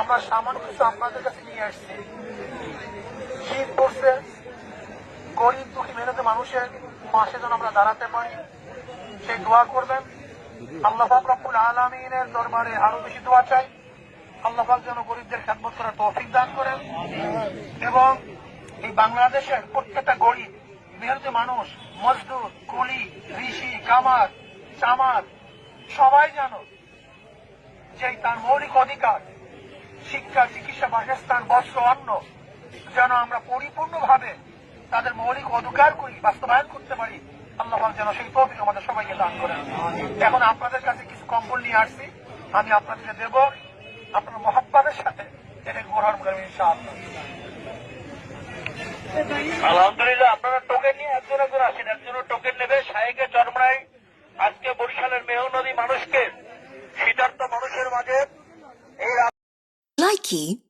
আমরা সামান্য কিছু আপনাদের কাছে নিয়ে আসছি। শীত পড়ছে, গরিব দুঃখী মেহনতি মানুষের পাশে যেন আমরা দাঁড়াতে পারি সেই দোয়া করবেন। আল্লাহ পাক রব্বুল আলমিনের দরবারে আরও বেশি দোয়া চাই। আল্লাহ পাক যেন গরিবদের খেদমত করার তৌফিক দান করেন। এবং এই বাংলাদেশের প্রত্যেকটা গরিব মেহনতি মানুষ, মজদুর, কুলি, ঋষি, কামার, চামার, সবাই যেন যে তার মৌলিক অধিকার শিক্ষা, চিকিৎসা, বাসস্থান, বস্ত্র, অন্ন, যেন আমরা পরিপূর্ণভাবে তাদের মৌলিক অধিকার করি, বাস্তবায়ন করতে পারি। আল্লাহ যেন সেই তৌফিক আমাদের সবাইকে দান করেন। এখন আপনাদের কাছে কিছু কম্বল নিয়ে আসছি। আমি আপনাদেরকে দেব আপনার মহাব্বাদের সাথে। এটা গ্রহণ করবেন ইনশাআল্লাহ। আলহামদুলিল্লাহ, আপনারা টোকেন নিয়ে একজন একজন আসেন। একজন টোকেন নেবে। শাহেকে চরমরাই আজকে বরিশালের মেহনদী মানুষকে শীতার্থ মানুষের মাঝে। এই Nike